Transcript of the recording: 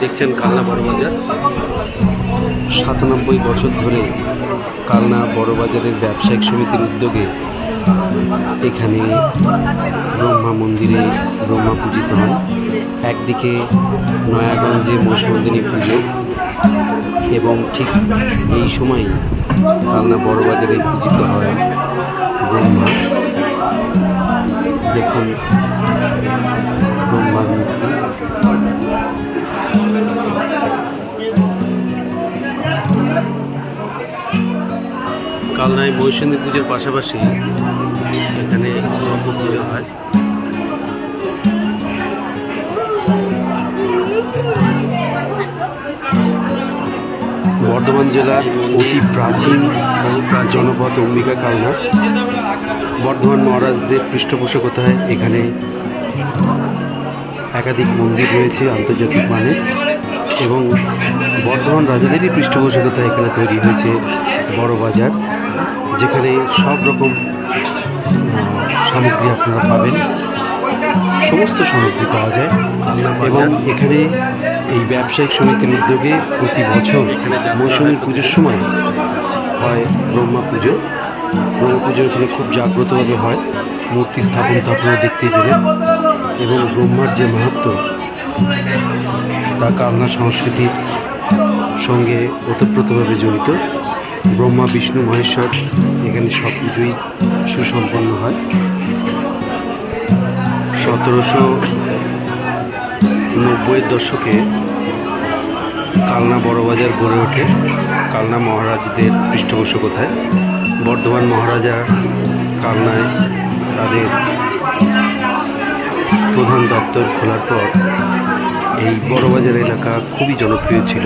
দেখছেন কালনা বড় বাজার সাতানব্বই বছর ধরে কালনা বড়বাজারের ব্যবসায়িক সমিতির উদ্যোগে এখানে ব্রহ্মা মন্দিরে ব্রহ্মা পূজিত হন। একদিকে নয়াগঞ্জে মৌসুমদিনী পুজো এবং ঠিক এই সময় কালনা বড়বাজারে পূজিত হয় ব্রহ্মা। দেখুন কালনায় মহিষন্দী পুজোর পাশাপাশি এখানে পুজো হয়। বর্ধমান জেলার অতি প্রাচীন জনপদ অম্বিকা কালনা। বর্ধমান মহারাজদের পৃষ্ঠপোষকতায় এখানে একাধিক মন্দির রয়েছে আন্তর্জাতিক মানে এবং বর্ধমান রাজাদেরই পৃষ্ঠপোষকতায় এখানে তৈরি হয়েছে বড় বাজার, যেখানে সব রকম সামগ্রী আপনারা পাবেন। সমস্ত সামগ্রী পাওয়া যায় এবং এখানে এই ব্যবসায়িক সমিতির উদ্যোগে প্রতি বছর মৌসুমী পুজোর সময় হয় ব্রহ্মা পুজো। ব্রহ্মা পুজো এখানে খুব জাগ্রতভাবে হয়, মূর্তি স্থাপন তো আপনারা দেখতেই পেলেন। এবং ব্রহ্মার যে মাহাত্ম তা কালনা সংস্কৃতির সঙ্গে ওতপ্রোতভাবে জড়িত। ব্রহ্মা, বিষ্ণু, মহেশ্বর এখানে সব কিছুই সুসম্পন্ন হয়। সতেরোশো নব্বইয়ের দশকে কালনা বড়বাজার গড়ে ওঠে। কালনা মহারাজদের পৃষ্ঠপোষকতায়। বর্ধমান মহারাজা কালনায় তাদের প্রধান দপ্তর খোলার পর এই বড়বাজার এলাকা খুবই জনপ্রিয় ছিল।